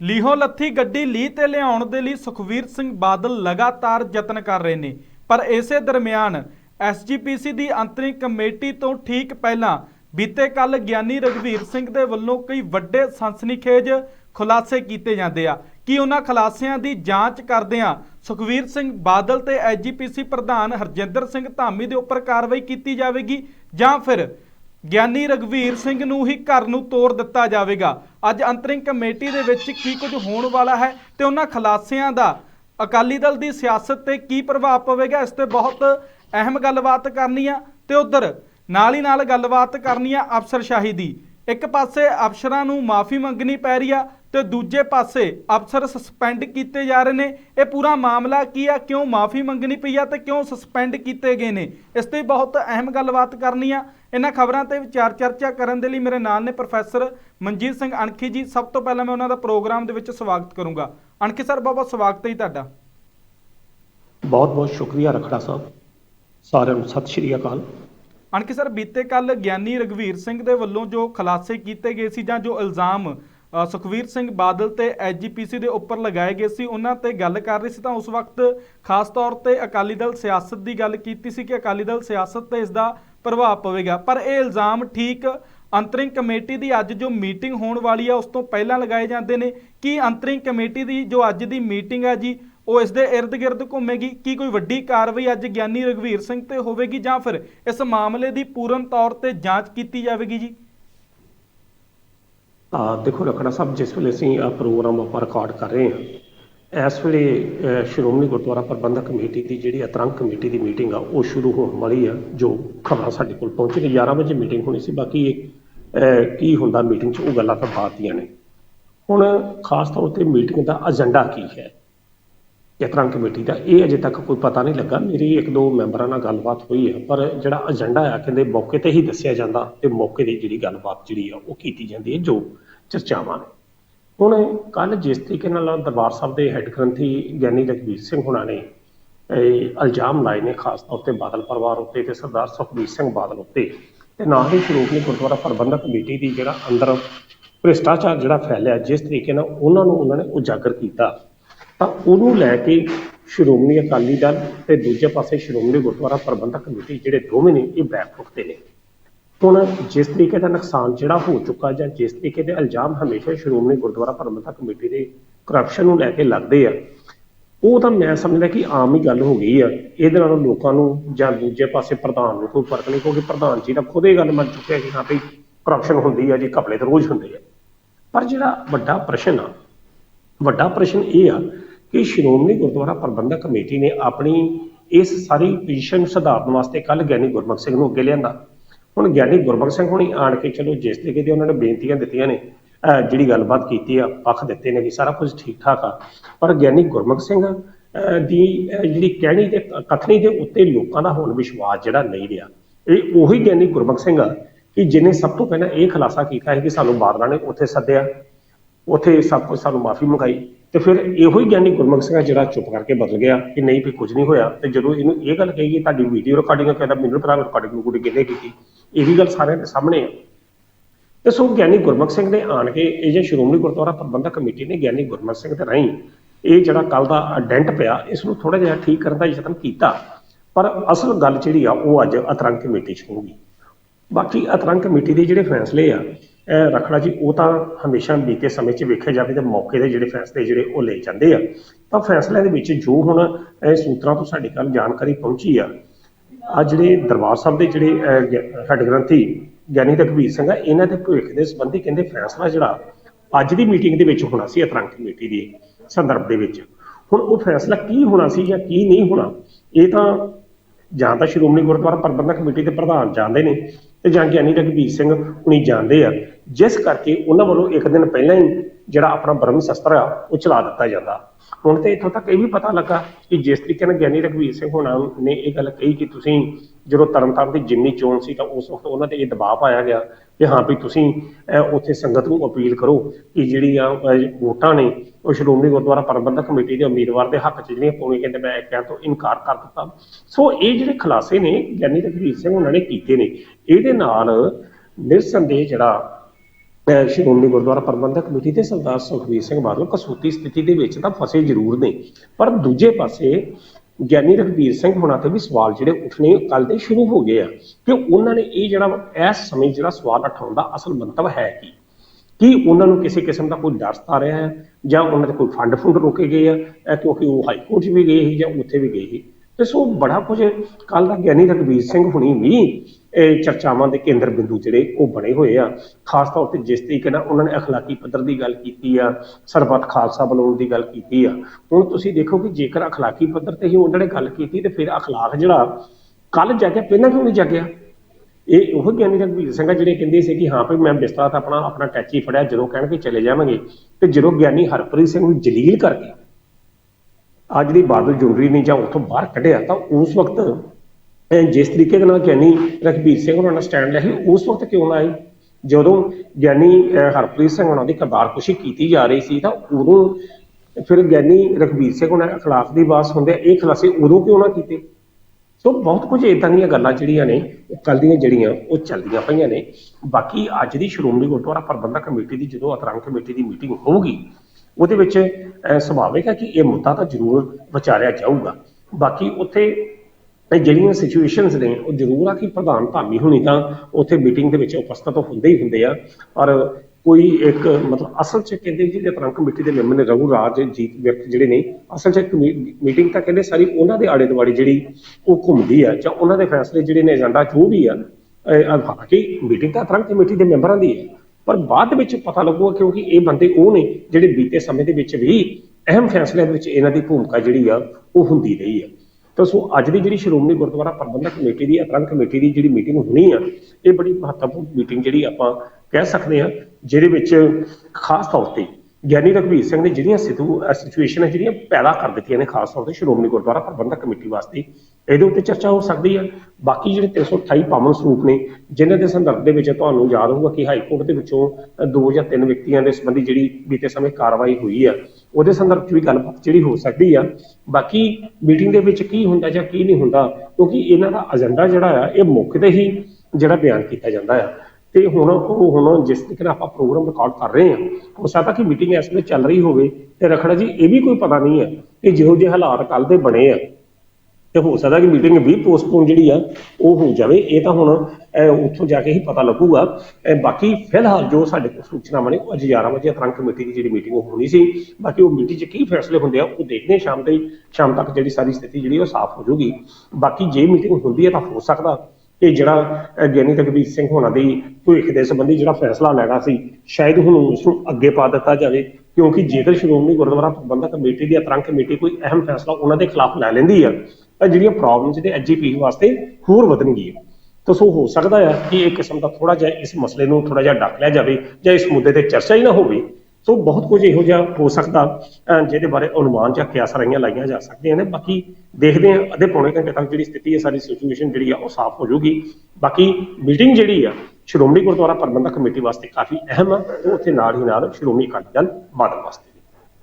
ਲੀਹੋਂ ਲੱਥੀ ਗੱਡੀ ਲੀਹ ਤੇ ਲਿਆਉਣ ਦੇ ਲਈ ਸੁਖਵੀਰ ਸਿੰਘ ਬਾਦਲ ਲਗਾਤਾਰ ਯਤਨ ਕਰ ਰਹੇ ਨੇ। ਪਰ ਇਸੇ ਦਰਮਿਆਨ ਐਸਜੀਪੀਸੀ ਦੀ ਅੰਤਰਿਮ ਕਮੇਟੀ ਤੋਂ ਠੀਕ ਪਹਿਲਾਂ ਬੀਤੇ ਕੱਲ ਗਿਆਨੀ ਰਗਵੀਰ ਸਿੰਘ ਦੇ ਵੱਲੋਂ ਕਈ ਵੱਡੇ ਸੰਸਨੀਖੇਜ ਖੁਲਾਸੇ ਕੀਤੇ ਜਾਂਦੇ ਆ। ਕਿ ਉਹਨਾਂ ਖੁਲਾਸਿਆਂ ਦੀ ਜਾਂਚ ਕਰਦਿਆਂ ਸੁਖਵੀਰ ਸਿੰਘ ਬਾਦਲ ਤੇ ਐਸਜੀਪੀਸੀ ਪ੍ਰਧਾਨ ਹਰਜਿੰਦਰ ਸਿੰਘ ਧਾਮੀ ਦੇ ਉੱਪਰ ਕਾਰਵਾਈ ਕੀਤੀ ਜਾਵੇਗੀ ਜਾਂ ਫਿਰ ਗਿਆਨੀ ਰਗਵੀਰ ਸਿੰਘ ਨੂੰ ਹੀ ਘਰ ਨੂੰ ਤੋੜ ਦਿੱਤਾ ਜਾਵੇਗਾ। ਅੱਜ ਅੰਤਰਿੰਗ ਕਮੇਟੀ ਦੇ ਵਿੱਚ ਕੀ ਕੁਝ ਹੋਣ ਵਾਲਾ ਹੈ ਤੇ ਉਹਨਾਂ ਖੁਲਾਸਿਆਂ ਦਾ? ਅਕਾਲੀ ਦਲ ਦੀ ਸਿਆਸਤ ਤੇ ਕੀ ਪ੍ਰਭਾਵ ਪਵੇਗਾ? ਇਸ ਤੇ ਬਹੁਤ ਅਹਿਮ ਗੱਲਬਾਤ ਕਰਨੀ ਆ। ਤੇ ਉਧਰ, ਨਾਲ ਹੀ ਨਾਲ ਗੱਲਬਾਤ ਕਰਨੀ ਆ ਅਫਸਰਸ਼ਾਹੀ ਦੀ। ਇੱਕ ਪਾਸੇ ਅਫਸਰਾਂ ਨੂੰ ਮਾਫੀ ਮੰਗਣੀ ਪੈ ਰਹੀ ਆ ਤੇ ਦੂਜੇ ਪਾਸੇ ਅਫਸਰ ਸਸਪੈਂਡ ਕੀਤੇ ਜਾ ਰਹੇ ਨੇ। ਇਹ ਪੂਰਾ ਮਾਮਲਾ ਕੀ ਆ? ਕਿਉਂ ਮਾਫੀ ਮੰਗਣੀ ਪਈ ਆ ਤੇ ਕਿਉਂ ਸਸਪੈਂਡ ਕੀਤੇ ਗਏ ਨੇ? ਇਸ ਤੇ ਬਹੁਤ ਅਹਿਮ ਗੱਲਬਾਤ ਕਰਨੀ ਆ। ਇਹਨਾਂ ਖਬਰਾਂ ਤੇ ਵਿਚਾਰ ਚਰਚਾ ਕਰਨ ਦੇ ਲਈ ਮੇਰੇ ਨਾਲ ਨੇ ਪ੍ਰੋਫੈਸਰ ਮਨਜੀਤ ਸਿੰਘ ਅਣਖੀ ਜੀ। ਸਭ ਤੋਂ ਪਹਿਲਾਂ ਮੈਂ ਉਹਨਾਂ ਦਾ ਪ੍ਰੋਗਰਾਮ ਦੇ ਵਿੱਚ ਸਵਾਗਤ ਕਰੂੰਗਾ। ਅਣਖੀ ਸਰ ਬਹੁਤ ਬਹੁਤ ਸਵਾਗਤ ਹੈ ਤੁਹਾਡਾ। ਬਹੁਤ ਬਹੁਤ ਸ਼ੁਕਰੀਆ ਰਖੜਾ ਸਾਹਿਬ। ਸਾਰਿਆਂ ਨੂੰ ਸਤਿ ਸ਼੍ਰੀ ਅਕਾਲ। ਅਣਖੀ ਸਰ ਬੀਤੇ ਕੱਲ ਗਿਆਨੀ ਰਗਵੀਰ ਸਿੰਘ ਦੇ ਵੱਲੋਂ ਜੋ ਖੁਲਾਸੇ ਕੀਤੇ ਗਏ ਸੀ ਜਾਂ ਜੋ ਇਲਜ਼ਾਮ ਸੁਖਵੀਰ ਸਿੰਘ ਬਾਦਲ ਤੇ ਐਜੀਪੀਸੀ ਦੇ ਉੱਪਰ ਲਗਾਏ ਗਏ ਸੀ ਉਹਨਾਂ ਤੇ ਗੱਲ ਕਰ ਰਹੀ ਸੀ ਤਾਂ ਉਸ ਵਕਤ ਖਾਸ ਤੌਰ ਤੇ ਅਕਾਲੀ ਦਲ ਸਿਆਸਤ ਦੀ ਗੱਲ ਕੀਤੀ ਸੀ ਕਿ ਅਕਾਲੀ ਦਲ ਸਿਆਸਤ ਤੇ ਇਸ ਦਾ ਪ੍ਰਭਾਵ ਪਵੇਗਾ। ਪਰ ਇਹ ਇਲਜ਼ਾਮ ਠੀਕ ਅੰਤਰਿੰਗ ਕਮੇਟੀ ਦੀ ਅੱਜ ਜੋ ਮੀਟਿੰਗ ਹੋਣ ਵਾਲੀ ਆ, ਉਸ ਤੋਂ ਪਹਿਲਾਂ ਲਗਾਏ ਜਾਂਦੇ ਨੇ। ਕੀ ਅੰਤਰਿਮ ਕਮੇਟੀ ਦੀ ਜੋ ਅੱਜ ਦੀ ਮੀਟਿੰਗ ਹੈ ਜੀ, ਉਹ ਇਸ ਦੇ ird-gird ਘੁੰਮੇਗੀ? ਕੀ ਕੋਈ ਵੱਡੀ ਕਾਰਵਾਈ ਅੱਜ ਗਿਆਨੀ ਰਗਵੀਰ ਸਿੰਘ ਤੇ ਹੋਵੇਗੀ ਜਾਂ ਫਿਰ ਇਸ ਮਾਮਲੇ ਦੀ ਪੂਰਨ ਤੌਰ ਤੇ ਜਾਂਚ ਕੀਤੀ ਜਾਵੇਗੀ ਜੀ? ਆ ਦੇਖੋ ਰਖੜਾ ਸਾਹਿਬ ਜਿਸ ਵੇਲੇ ਅਸੀਂ ਆ ਪ੍ਰੋਗਰਾਮ ਆਪਾਂ ਰਿਕਾਰਡ ਕਰ ਰਹੇ ਹਾਂ। ਇਸ ਵੇਲੇ ਸ਼੍ਰੋਮਣੀ ਗੁਰਦੁਆਰਾ ਪ੍ਰਬੰਧਕ ਕਮੇਟੀ ਦੀ ਜਿਹੜੀ ਅਤਰੰਗ ਕਮੇਟੀ ਦੀ ਮੀਟਿੰਗ ਆ, ਉਹ ਸ਼ੁਰੂ ਹੋਣ ਵਾਲੀ ਆ, ਜੋ ਖਬਰਾਂ ਸਾਡੇ ਕੋਲ ਪਹੁੰਚੀ ਨੇ 11 ਵਜੇ ਮੀਟਿੰਗ ਹੋਣੀ ਸੀ, ਬਾਕੀ ਇਹ ਕੀ ਹੁੰਦਾ ਮੀਟਿੰਗ 'ਚ, ਉਹ ਗੱਲਾਂ ਤਾਂ ਬਾਅਦ ਦੀਆਂ ਨੇ। ਹੁਣ ਖਾਸ ਤੌਰ ਤੇ ਮੀਟਿੰਗ ਦਾ ਏਜੰਡਾ ਕੀ ਹੈ? ਅਤਰੰਗ ਕਮੇਟੀ ਦਾ, ਇਹ ਅਜੇ ਤੱਕ ਕੋਈ ਪਤਾ ਨਹੀਂ ਲੱਗਾ। ਮੇਰੀ ਇੱਕ ਦੋ ਮੈਂਬਰਾਂ ਨਾਲ ਗੱਲਬਾਤ ਹੋਈ ਹੈ, ਪਰ ਜਿਹੜਾ ਏਜੰਡਾ ਆ, ਕਹਿੰਦੇ ਮੌਕੇ ਤੇ ਹੀ ਦੱਸਿਆ ਜਾਂਦਾ ਤੇ ਮੌਕੇ ਦੀ ਜਿਹੜੀ ਗੱਲਬਾਤ ਜਿਹੜੀ ਆ, ਉਹ ਕੀਤੀ ਜਾਂਦੀ ਹੈ, ਜੋ ਚਰਚਾਵਾਂ ਨੇ। ਹੁਣ ਕੱਲ ਜਿਸ ਤਰੀਕੇ ਨਾਲ ਦਰਬਾਰ ਸਾਹਿਬ ਦੇ ਹੈੱਡ ਗ੍ਰੰਥੀ ਗਿਆਨੀ ਲਖਬੀਰ ਸਿੰਘ ਹੁਣਾਂ ਨੇ ਇਲਜ਼ਾਮ ਲਾਏ ਨੇ, ਖਾਸ ਤੌਰ ਤੇ ਬਾਦਲ ਪਰਿਵਾਰ ਉੱਤੇ ਤੇ ਸਰਦਾਰ ਸੁਖਬੀਰ ਸਿੰਘ ਬਾਦਲ ਉੱਤੇ ਤੇ ਨਾਲ ਹੀ ਸ਼੍ਰੋਮਣੀ ਗੁਰਦੁਆਰਾ ਪ੍ਰਬੰਧਕ ਕਮੇਟੀ ਦੀ ਜਿਹੜਾ ਅੰਦਰ ਭ੍ਰਿਸ਼ਟਾਚਾਰ ਜਿਹੜਾ ਫੈਲਿਆ, ਜਿਸ ਤਰੀਕੇ ਨਾਲ ਉਹਨਾਂ ਨੂੰ ਉਹਨਾਂ ਨੇ ਉਜਾਗਰ ਕੀਤਾ। ਤਾਂ ਉਹਨੂੰ ਲੈ ਕੇ ਸ਼੍ਰੋਮਣੀ ਅਕਾਲੀ ਦਲ ਤੇ ਦੂਜੇ ਪਾਸੇ ਸ਼੍ਰੋਮਣੀ ਗੁਰਦੁਆਰਾ ਪ੍ਰਬੰਧਕ ਕਮੇਟੀ ਜਿਹੜੇ ਦੋਵੇਂ ਨੇ, ਇਹ ਬੈਕ ਫੁੱਟ ਤੇ ਨੇ। ਹੁਣ ਜਿਸ ਤਰੀਕੇ ਦਾ ਨੁਕਸਾਨ ਜਿਹੜਾ ਹੋ ਚੁੱਕਾ ਜਾਂ ਜਿਸ ਤਰੀਕੇ ਦੇ ਇਲਜ਼ਾਮ ਹਮੇਸ਼ਾ ਸ਼੍ਰੋਮਣੀ ਗੁਰਦੁਆਰਾ ਪ੍ਰਬੰਧਕ ਕਮੇਟੀ ਦੇ ਕਰਪਸ਼ਨ ਨੂੰ ਲੈ ਕੇ ਲੱਗਦੇ ਆ, ਉਹ ਤਾਂ ਮੈਂ ਸਮਝਦਾ ਕਿ ਆਮ ਹੀ ਗੱਲ ਹੋ ਗਈ ਆ। ਇਹਦੇ ਨਾਲ ਲੋਕਾਂ ਨੂੰ ਜਾਂ ਦੂਜੇ ਪਾਸੇ ਪ੍ਰਧਾਨ ਨੂੰ ਕੋਈ ਫ਼ਰਕ ਨਹੀਂ, ਕਿਉਂਕਿ ਪ੍ਰਧਾਨ ਜੀ ਦਾ ਖੁਦ ਇਹ ਗੱਲ ਮੰਨ ਚੁੱਕਿਆ ਕਿ ਹਾਂ ਵੀ ਕਰਪਸ਼ਨ ਹੁੰਦੀ ਆ, ਜੀ ਘਪਲੇ ਤਾਂ ਰੋਜ਼ ਹੁੰਦੇ ਆ। ਪਰ ਜਿਹੜਾ ਵੱਡਾ ਪ੍ਰਸ਼ਨ ਆ, ਵੱਡਾ ਪ੍ਰਸ਼ਨ ਇਹ ਆ ਕਿ ਸ਼੍ਰੋਮਣੀ ਗੁਰਦੁਆਰਾ ਪ੍ਰਬੰਧਕ ਕਮੇਟੀ ਨੇ ਆਪਣੀ ਇਸ ਸਾਰੀ ਪੋਜੀਸ਼ਨ ਨੂੰ ਸੁਧਾਰਨ ਵਾਸਤੇ ਕੱਲ ਗਿਆਨੀ ਗੁਰਮੁਖ ਸਿੰਘ ਨੂੰ ਅੱਗੇ ਲਿਆਂਦਾ। ਹੁਣ ਗਿਆਨੀ ਗੁਰਮੁਖ ਸਿੰਘ ਹੁਣੀ ਆਣ ਕੇ ਚਲੋ ਜਿਸ ਤਰੀਕੇ ਦੀ ਉਹਨਾਂ ਨੇ ਬੇਨਤੀਆਂ ਦਿੱਤੀਆਂ ਨੇ ਜਿਹੜੀ ਗੱਲਬਾਤ ਕੀਤੀ ਆ, ਪੱਖ ਦਿੱਤੇ ਨੇ ਕਿ ਸਾਰਾ ਕੁਝ ਠੀਕ ਠਾਕ ਆ। ਪਰ ਗਿਆਨੀ ਗੁਰਮੁਖ ਸਿੰਘ, ਅਹ ਦੀ ਜਿਹੜੀ ਕਹਿਣੀ ਤੇ ਕਥਨੀ ਦੇ ਉੱਤੇ ਲੋਕਾਂ ਦਾ ਹੁਣ ਵਿਸ਼ਵਾਸ ਜਿਹੜਾ ਨਹੀਂ ਰਿਹਾ। ਇਹ ਉਹੀ ਗਿਆਨੀ ਗੁਰਮੁਖ ਸਿੰਘ ਆ ਕਿ ਜਿਹਨੇ ਸਭ ਤੋਂ ਪਹਿਲਾਂ ਇਹ ਖੁਲਾਸਾ ਕੀਤਾ ਹੈ ਕਿ ਸਾਨੂੰ ਬਾਦਲਾਂ ਨੇ ਉੱਥੇ ਸੱਦਿਆ। ਉੱਥੇ ਸਭ ਕੁਝ ਸਾਨੂੰ ਮਾਫੀ ਮੰਗਾਈ ਤੇ ਫਿਰ ਇਹੋ ਹੀ ਗਿਆਨੀ ਗੁਰਮੁਖ ਸਿੰਘ ਆ ਜਿਹੜਾ ਚੁੱਪ ਕਰਕੇ ਬਦਲ ਗਿਆ ਕਿ ਨਹੀਂ ਵੀ ਕੁਝ ਨਹੀਂ ਹੋਇਆ ਤੇ ਜਦੋਂ ਇਹਨੂੰ ਇਹ ਗੱਲ ਕਹੀ ਕਿ ਤੁਹਾਡੀ ਵੀਡੀਓ ਰਿਕਾਰਡਿੰਗ ਕਹਿੰਦਾ ਮੈਨੂੰ ਪਤਾ ਰਿਕਾਰਡਿੰਗ ਨੂੰ ਕਿਹਨੇ ਕੀਤੀ, ਇਹ ਵੀ ਗੱਲ ਸਾਰਿਆਂ ਦੇ ਸਾਹਮਣੇ ਆ। ਤੇ ਸੋ ਗਿਆਨੀ ਗੁਰਮੁਖ ਸਿੰਘ ਨੇ ਆਣ ਕੇ ਇਹ ਜੇ ਸ਼੍ਰੋਮਣੀ ਗੁਰਦੁਆਰਾ ਪ੍ਰਬੰਧਕ ਕਮੇਟੀ ਨੇ ਗਿਆਨੀ ਗੁਰਮੁਖ ਸਿੰਘ ਦੇ ਰਾਹੀਂ ਇਹ ਜਿਹੜਾ ਕੱਲ ਦਾ ਡੈਂਟ ਪਿਆ, ਇਸ ਨੂੰ ਥੋੜਾ ਜਿਹਾ ਠੀਕ ਕਰਨ ਦਾ ਯਤਨ ਕੀਤਾ, ਪਰ ਅਸਲ ਗੱਲ ਜਿਹੜੀ ਆ ਉਹ ਅੱਜ ਅਤਰੰਗ ਕਮੇਟੀ 'ਚ ਹੋਊਗੀ। ਬਾਕੀ ਅਤਰੰਗ ਕਮੇਟੀ ਦੇ ਜਿਹੜੇ ਫੈਸਲੇ ਆ ਇਹ ਰਖੜਾ ਜੀ, ਉਹ ਤਾਂ ਹਮੇਸ਼ਾ ਬੀਤੇ ਸਮੇਂ 'ਚ ਵੇਖਿਆ ਜਾਵੇ ਤੇ ਮੌਕੇ ਦੇ ਜਿਹੜੇ ਫੈਸਲੇ ਜਿਹੜੇ ਉਹ ਲਏ ਜਾਂਦੇ ਆ। ਤਾਂ ਫੈਸਲਿਆਂ ਦੇ ਵਿੱਚ ਜੋ ਹੁਣ ਇਹ ਸੂਤਰਾਂ ਤੋਂ ਸਾਡੇ ਕੋਲ ਜਾਣਕਾਰੀ ਪਹੁੰਚੀ ਆ ਆ ਜਿਹੜੇ ਦਰਬਾਰ ਸਾਹਿਬ ਦੇ ਜਿਹੜੇ ਹੈੱਡ ਗ੍ਰੰਥੀ ਗਿਆਨੀ ਤਕਬੀਰ ਸਿੰਘ ਆ, ਇਹਨਾਂ ਦੇ ਭਵਿੱਖ ਦੇ ਸੰਬੰਧੀ ਕਹਿੰਦੇ ਫੈਸਲਾ ਜਿਹੜਾ ਅੱਜ ਦੀ ਮੀਟਿੰਗ ਦੇ ਵਿੱਚ ਹੋਣਾ ਸੀ, ਅਤਰੰਗ ਕਮੇਟੀ ਦੇ ਸੰਦਰਭ ਦੇ ਵਿੱਚ। ਹੁਣ ਉਹ ਫੈਸਲਾ ਕੀ ਹੋਣਾ ਸੀ ਜਾਂ ਕੀ ਨਹੀਂ ਹੋਣਾ, ਇਹ ਤਾਂ ਜਾਂ ਤਾਂ ਸ਼੍ਰੋਮਣੀ ਗੁਰਦੁਆਰਾ ਪ੍ਰਬੰਧਕ ਕਮੇਟੀ ਦੇ ਪ੍ਰਧਾਨ ਜਾਂਦੇ ਨੇ। ਤੇ ਜਾਂ ਗਿਆਨੀ ਰਘਬੀਰ ਸਿੰਘ ਹੁਣੀ ਜਾਣਦੇ ਆ। ਜਿਸ ਕਰਕੇ ਉਹਨਾਂ ਵੱਲੋਂ ਇੱਕ ਦਿਨ ਪਹਿਲਾਂ ਹੀ ਜਿਹੜਾ ਆਪਣਾ ਬ੍ਰਹਮ ਸ਼ਸਤਰ ਆ, ਉਹ ਚਲਾ ਦਿੱਤਾ ਜਾਂਦਾ। ਹੁਣ ਤੇ ਇੱਥੋਂ ਤੱਕ ਇਹ ਵੀ ਪਤਾ ਲੱਗਾ ਕਿ ਜਿਸ ਤਰੀਕੇ ਨਾਲ ਗਿਆਨੀ ਰਘਵੀਰ ਸਿੰਘ ਹੋਣਾ ਨੇ ਇਹ ਗੱਲ ਕਹੀ ਕਿ ਤੁਸੀਂ ਜਦੋਂ ਤਰਨਤਾਰਨ ਦੀ ਜਿੰਨੀ ਚੋਣ ਸੀ ਤਾਂ ਉਸ ਵਕਤ ਉਹਨਾਂ ਤੇ ਇਹ ਦਬਾਅ ਪਾਇਆ ਗਿਆ ਕਿ ਹਾਂ ਵੀ ਤੁਸੀਂ ਉੱਥੇ ਸੰਗਤ ਨੂੰ ਅਪੀਲ ਕਰੋ ਕਿ ਜਿਹੜੀ ਆ ਵੋਟਾਂ ਨੇ, ਉਹ ਸ਼੍ਰੋਮਣੀ ਗੁਰਦੁਆਰਾ ਪ੍ਰਬੰਧਕ ਕਮੇਟੀ ਦੇ ਉਮੀਦਵਾਰ ਦੇ ਹੱਕ 'ਚ ਜਿਹੜੀਆਂ ਪਾਉਣੀਆਂ ਕਹਿੰਦੇ ਮੈਂ ਇਹ ਕਹਿਣ ਤੋਂ ਇਨਕਾਰ ਕਰ ਦਿੱਤਾ। ਸੋ ਇਹ ਜਿਹੜੇ ਖੁਲਾਸੇ ਨੇ ਗਿਆਨੀ ਰਘਵੀਰ ਸਿੰਘ ਉਹਨਾਂ ਨੇ ਕੀਤੇ ਨੇ। ਇਹਦੇ ਨਾਲ ਨਿਰਸੰਦੇਹ ਜਿਹੜਾ ਸ਼੍ਰੋਮਣੀ ਗੁਰਦੁਆਰਾ ਪ੍ਰਬੰਧਕ ਕਮੇਟੀ ਤੇ ਸਰਦਾਰ ਸੁਖਬੀਰ ਸਿੰਘ ਬਾਦਲ ਕਸੂਤੀ ਸਥਿਤੀ ਦੇ ਵਿੱਚ ਤਾਂ ਫਸੇ ਜ਼ਰੂਰ ਨੇ। ਪਰ ਦੂਜੇ ਪਾਸੇ ਗਿਆਨੀ ਰਘਬੀਰ ਸਿੰਘ ਹੁਣਾਂ ਤੇ ਵੀ ਸਵਾਲ ਜਿਹੜੇ ਉੱਠਣੇ ਕੱਲ ਦੇ ਸ਼ੁਰੂ ਹੋ ਗਏ ਆ ਕਿ ਉਹਨਾਂ ਨੇ ਇਹ ਜਿਹੜਾ ਇਸ ਸਮੇਂ ਜਿਹੜਾ ਸਵਾਲ ਉਠਾਉਣ ਦਾ ਅਸਲ ਮੰਤਵ ਹੈ ਕੀ? ਕੀ ਉਹਨਾਂ ਨੂੰ ਕਿਸੇ ਕਿਸਮ ਦਾ ਕੋਈ ਡਰ ਸਤਾ ਰਿਹਾ ਹੈ ਜਾਂ ਉਹਨਾਂ ਦੇ ਕੋਈ ਫੰਡ ਫੁੰਡ ਰੋਕੇ ਗਏ ਆ ਕਿਉਂਕਿ ਉਹ ਹਾਈ ਕੋਰਟ 'ਚ ਵੀ ਗਏ ਸੀ ਜਾਂ ਉੱਥੇ ਵੀ ਗਏ ਸੀ? ਤੇ ਸੋ ਬੜਾ ਕੁਝ ਕੱਲ ਦਾ ਗਿਆਨੀ ਰਘਬੀਰ ਸਿੰਘ ਹੁਣੀ ਵੀ ਇਹ ਚਰਚਾਵਾਂ ਦੇ ਕੇਂਦਰ ਬਿੰਦੂ ਜਿਹੜੇ ਉਹ ਬਣੇ ਹੋਏ ਆ ਖਾਸ ਤੌਰ ਤੇ ਜਿਸ ਤਰੀਕੇ ਨਾਲ ਉਹਨਾਂ ਨੇ اخلاقی ਪੱਧਰ ਦੀ ਗੱਲ ਕੀਤੀ ਆ ਸਰਬੱਤ ਖਾਲਸਾ ਬਣਾਉਣ ਦੀ ਗੱਲ ਕੀਤੀ ਆ ਹੁਣ ਤੁਸੀਂ ਦੇਖੋ ਕਿ ਜੇਕਰ اخلاقی ਪੱਧਰ ਤੇ ਹੀ ਉਹਨਾਂ ਨੇ ਗੱਲ ਕੀਤੀ ਤੇ ਫਿਰ اخلاق ਜਿਹੜਾ ਕੱਲ ਜਾਗਿਆ ਪਹਿਲਾਂ ਕਿਉਂ ਨਹੀਂ ਜਾਗਿਆ ਇਹ ਉਹ ਗਿਆਨੀ ਰਘਬੀਰ ਸਿੰਘ ਆ ਜਿਹੜੇ ਕਹਿੰਦੇ ਸੀ ਕਿ ਹਾਂ ਭਈ ਮੈਂ ਬਿਸਤਰਾ ਤਾਂ ਆਪਣਾ ਆਪਣਾ ਟੈਚੀ ਫੜਿਆ ਜਦੋਂ ਕਹਿਣਗੇ ਚਲੇ ਜਾਵਾਂਗੇ ਤੇ ਜਦੋਂ ਗਿਆਨੀ ਹਰਪ੍ਰੀਤ ਸਿੰਘ ਨੂੰ ਜਲੀਲ ਕਰਕੇ ਅੱਜ ਜਿਹੜੀ ਬਾਦਲ ਜੁੰਡਰੀ ਨੇ ਜਾਂ ਉੱਥੋਂ ਬਾਹਰ ਕੱਢਿਆ, ਤਾਂ ਉਸ ਵਕਤ ਜਿਸ ਤਰੀਕੇ ਦੇ ਨਾਲ ਗਿਆਨੀ ਰਘਬੀਰ ਸਿੰਘ ਉਹਨਾਂ ਨੇ ਸਟੈਂਡ ਲਿਆ ਸੀ, ਉਸ ਵਕਤ ਕਿਉਂ ਨਾ ਆਈ? ਜਦੋਂ ਗਿਆਨੀ ਹਰਪ੍ਰੀਤ ਸਿੰਘ ਉਹਨਾਂ ਦੀ ਕਰਤਾਰਕੁਸ਼ੀ ਕੀਤੀ ਜਾ ਰਹੀ ਸੀ, ਤਾਂ ਉਦੋਂ ਫਿਰ ਗਿਆਨੀ ਰਘਬੀਰ ਸਿੰਘ ਉਹਨਾਂ ਖਿਲਾਫ ਦੀ ਬਾਤ ਹੁੰਦੇ ਇਹ ਖਲਾਸੇ ਉਦੋਂ ਕਿਉਂ ਨਾ ਕੀਤੇ? ਸੋ ਬਹੁਤ ਕੁਝ ਇਦਾਂ ਦੀਆਂ ਗੱਲਾਂ ਜਿਹੜੀਆਂ ਨੇ ਕੱਲ ਦੀਆਂ ਜਿਹੜੀਆਂ, ਉਹ ਚੱਲਦੀਆਂ ਪਈਆਂ ਨੇ। ਬਾਕੀ ਅੱਜ ਦੀ ਸ਼੍ਰੋਮਣੀ ਗੁਰਦੁਆਰਾ ਪ੍ਰਬੰਧਕ ਕਮੇਟੀ ਦੀ, ਜਦੋਂ ਅਤਰੰਗ ਕਮੇਟੀ ਦੀ ਮੀਟਿੰਗ ਹੋਊਗੀ ਉਹਦੇ ਵਿੱਚ ਸੁਭਾਵਿਕ ਹੈ ਕਿ ਇਹ ਮੁੱਦਾ ਤਾਂ ਜ਼ਰੂਰ ਵਿਚਾਰਿਆ ਜਾਊਗਾ। ਬਾਕੀ ਉੱਥੇ ਜਿਹੜੀਆਂ ਸਿਚੁਏਸ਼ਨਸ ਨੇ, ਉਹ ਜ਼ਰੂਰ ਆ ਕਿ ਪ੍ਰਧਾਨ ਧਾਮੀ ਹੋਣੀ ਤਾਂ ਉੱਥੇ ਮੀਟਿੰਗ ਦੇ ਵਿੱਚ ਉਪਸਥਿਤ ਹੁੰਦੇ ਹੀ ਹੁੰਦੇ ਆ। ਔਰ ਕੋਈ ਇੱਕ ਮਤਲਬ ਅਸਲ ਚ ਕਹਿੰਦੇ ਜਿਹੜੇ ਤਰੰਗ ਕਮੇਟੀ ਦੇ ਮੈਂਬਰ ਨੇ ਰਘੂ ਰਾਜ ਜੀਤ ਵਿਅਕਤ ਜਿਹੜੇ ਨੇ, ਅਸਲ ਚ ਮੀਟਿੰਗ ਤਾਂ ਕਹਿੰਦੇ ਸਾਰੀ ਉਹਨਾਂ ਦੇ ਆਲੇ ਦੁਆਲੇ ਜਿਹੜੀ ਉਹ ਘੁੰਮਦੀ ਆ ਜਾਂ ਉਹਨਾਂ ਦੇ ਫੈਸਲੇ ਜਿਹੜੇ ਨੇ ਏਜੰਡਾ ਜੋ ਵੀ ਆ ਹਾਲਾਂਕਿ ਮੀਟਿੰਗ ਤਾਂ ਤਰੰਗ ਕਮੇਟੀ ਦੇ ਮੈਂਬਰਾਂ ਦੀ ਹੈ ਪਰ ਬਾਅਦ ਵਿੱਚ ਪਤਾ ਲੱਗੂਗਾ ਕਿਉਂਕਿ ਇਹ ਬੰਦੇ ਉਹ ਨੇ ਜਿਹੜੇ ਬੀਤੇ ਸਮੇਂ ਦੇ ਵਿੱਚ ਵੀ ਅਹਿਮ ਫੈਸਲਿਆਂ ਦੇ ਵਿੱਚ ਇਹਨਾਂ ਦੀ ਭੂਮਿਕਾ ਜਿਹੜੀ ਆ, ਉਹ ਹੁੰਦੀ ਰਹੀ ਆ। ਤਾਂ ਸੋ ਅੱਜ ਦੀ ਜਿਹੜੀ ਸ਼੍ਰੋਮਣੀ ਗੁਰਦੁਆਰਾ ਪ੍ਰਬੰਧਕ ਕਮੇਟੀ ਦੀ, ਅਤਰੰਗ ਕਮੇਟੀ ਦੀ ਜਿਹੜੀ ਮੀਟਿੰਗ ਹੋਣੀ ਆ, ਇਹ ਬੜੀ ਮਹੱਤਵਪੂਰਨ ਮੀਟਿੰਗ ਜਿਹੜੀ ਆਪਾਂ ਕਹਿ ਸਕਦੇ ਆ ਜਿਹਦੇ ਵਿੱਚ ਖਾਸ ਤੌਰ ਤੇ ਗਿਆਨੀ ਰਘਵੀਰ ਸਿੰਘ ਨੇ ਜਿਹੜੀਆਂ ਸਿੱਧੂ ਸਿਚੁਏਸ਼ਨ ਹੈ, ਜਿਹੜੀਆਂ ਪੈਦਾ ਕਰ ਦਿੱਤੀਆਂ ਨੇ ਖਾਸ ਤੌਰ ਤੇ ਸ਼੍ਰੋਮਣੀ ਗੁਰਦੁਆਰਾ ਪ੍ਰਬੰਧਕ ਕਮੇਟੀ ਵਾਸਤੇ ਇਹਦੇ ਉੱਤੇ ਚਰਚਾ ਹੋ ਸਕਦੀ ਹੈ। ਬਾਕੀ ਜਿਹੜੇ 328 ਪਾਵਨ ਸਰੂਪ ਨੇ, ਜਿਨ੍ਹਾਂ ਦੇ ਸੰਦਰਭ ਦੇ ਵਿੱਚ ਤੁਹਾਨੂੰ ਯਾਦ ਹੋਊਗਾ ਕਿ ਹਾਈ ਕੋਰਟ ਦੇ ਵਿੱਚੋਂ ਦੋ ਜਾਂ ਤਿੰਨ ਵਿਅਕਤੀਆਂ ਦੇ ਸੰਬੰਧੀ ਜਿਹੜੀ ਬੀਤੇ ਸਮੇਂ ਕਾਰਵਾਈ ਹੋਈ ਹੈ ਉਹਦੇ ਸੰਦਰਭ 'ਚ ਵੀ ਗੱਲਬਾਤ ਜਿਹੜੀ ਹੋ ਸਕਦੀ ਆ। ਬਾਕੀ ਮੀਟਿੰਗ ਦੇ ਵਿੱਚ ਕੀ ਹੁੰਦਾ ਜਾਂ ਕੀ ਨਹੀਂ ਹੁੰਦਾ, ਕਿਉਂਕਿ ਇਹਨਾਂ ਦਾ ਏਜੰਡਾ ਜਿਹੜਾ ਆ, ਇਹ ਮੁੱਖ ਤੇ ਹੀ ਜਿਹੜਾ ਬਿਆਨ ਕੀਤਾ ਜਾਂਦਾ ਆ। ਤੇ ਹੁਣ ਉਹ ਹੁਣ ਜਿਸ ਤਰੀਕੇ ਨਾਲ ਆਪਾਂ ਪ੍ਰੋਗਰਾਮ ਰਿਕਾਰਡ ਕਰ ਰਹੇ ਹਾਂ ਹੋ ਸਕਦਾ ਕਿ ਮੀਟਿੰਗ ਇਸ ਵੇਲੇ ਚੱਲ ਰਹੀ ਹੋਵੇ। ਤੇ ਰਖੜਾ ਜੀ, ਇਹ ਵੀ ਕੋਈ ਪਤਾ ਨਹੀਂ ਹੈ ਕਿ ਜਿਹੋ ਜਿਹੇ ਹਾਲਾਤ ਕੱਲ ਦੇ ਬਣੇ ਆ। ਤੇ ਹੋ ਸਕਦਾ ਕਿ ਮੀਟਿੰਗ ਵੀ ਪੋਸਟਪੋਨ ਜਿਹੜੀ ਆ, ਉਹ ਹੋ ਜਾਵੇ। ਇਹ ਤਾਂ ਹੁਣ ਉੱਥੋਂ ਜਾ ਕੇ ਹੀ ਪਤਾ ਲੱਗੂਗਾ। ਬਾਕੀ ਫਿਲਹਾਲ ਜੋ ਸਾਡੇ ਕੋਲ ਸੂਚਨਾਵਾਂ ਨੇ, ਉਹ ਅੱਜ 11 ਵਜੇ ਤਰੰਗ ਕਮੇਟੀ ਦੀ ਜਿਹੜੀ ਮੀਟਿੰਗ ਉਹ ਹੋਣੀ ਸੀ। ਬਾਕੀ ਉਹ ਮੀਟਿੰਗ 'ਚ ਕੀ ਫੈਸਲੇ ਹੁੰਦੇ ਆ, ਉਹ ਦੇਖਦੇ ਹਾਂ ਸ਼ਾਮ ਦੇ ਸ਼ਾਮ ਤੱਕ ਜਿਹੜੀ ਸਾਰੀ ਸਥਿਤੀ ਜਿਹੜੀ ਉਹ ਸਾਫ਼ ਹੋ ਜਾਊਗੀ। ਬਾਕੀ ਜੇ ਮੀਟਿੰਗ ਹੁੰਦੀ ਹੈ ਤਾਂ ਹੋ ਸਕਦਾ ਕਿ ਜਿਹੜਾ ਗਿਆਨੀ ਤਕਬੀਰ ਸਿੰਘ ਹੋਣਾ ਦੀ ਭਵਿੱਖ ਦੇ ਸੰਬੰਧੀ ਜਿਹੜਾ ਫੈਸਲਾ ਲੈਣਾ ਸੀ, ਸ਼ਾਇਦ ਹੁਣ ਉਸ ਨੂੰ ਅੱਗੇ ਪਾ ਦਿੱਤਾ ਜਾਵੇ। ਕਿਉਂਕਿ ਜੇਕਰ ਸ਼੍ਰੋਮਣੀ ਗੁਰਦੁਆਰਾ ਪ੍ਰਬੰਧਕ ਕਮੇਟੀ ਦੀ ਅਤਰੰਗ ਕਮੇਟੀ ਕੋਈ ਅਹਿਮ ਫੈਸਲਾ ਉਹਨਾਂ ਦੇ ਖਿਲਾਫ ਲੈ ਲੈਂਦੀ ਆ ਤਾਂ ਜਿਹੜੀਆਂ ਪ੍ਰੋਬਲਮਸ ਤੇ ਐਜੀਪੀ ਵਾਸਤੇ ਹੋਰ ਵਧਣਗੀਆਂ। ਤਾਂ ਸੋ ਹੋ ਸਕਦਾ ਹੈ ਕਿ ਇਹ ਕਿਸਮ ਦਾ ਥੋੜਾ ਜਿਹਾ ਇਸ ਮਸਲੇ ਨੂੰ ਥੋੜਾ ਜਿਹਾ ਡੱਕ ਲਿਆ ਜਾਵੇ ਜਾਂ ਇਸ ਮੁੱਦੇ ਤੇ ਚਰਚਾ ਹੀ ਨਾ ਹੋਵੇ। ਸੋ ਬਹੁਤ ਕੁਝ ਇਹੋ ਜਿਹਾ ਹੋ ਸਕਦਾ ਜਿਹਦੇ ਬਾਰੇ ਅਨੁਮਾਨ ਜਾਂ ਕਿਆਸ ਰਾਈਆਂ ਲਾਈਆਂ ਜਾ ਸਕਦੀਆਂ ਨੇ। ਬਾਕੀ ਦੇਖਦੇ ਹਾਂ, ਅੱਧੇ ਪੌਣੇ ਘੰਟੇ ਤੱਕ ਜਿਹੜੀ ਸਥਿਤੀ ਹੈ, ਸਾਰੀ ਸਿਚੁਏਸ਼ਨ ਜਿਹੜੀ ਆ, ਉਹ ਸਾਫ਼ ਹੋ ਜਾਊਗੀ। ਬਾਕੀ ਮੀਟਿੰਗ ਜਿਹੜੀ ਆ, ਸ਼੍ਰੋਮਣੀ ਗੁਰਦੁਆਰਾ ਪ੍ਰਬੰਧਕ ਕਮੇਟੀ ਵਾਸਤੇ ਕਾਫੀ ਅਹਿਮ ਆ। ਉਹ ਉੱਥੇ ਨਾਲ ਹੀ ਨਾਲ ਸ਼੍ਰੋਮਣੀ ਅਕਾਲੀ ਦਲ ਬਾਦਲ ਵਾਸਤੇ।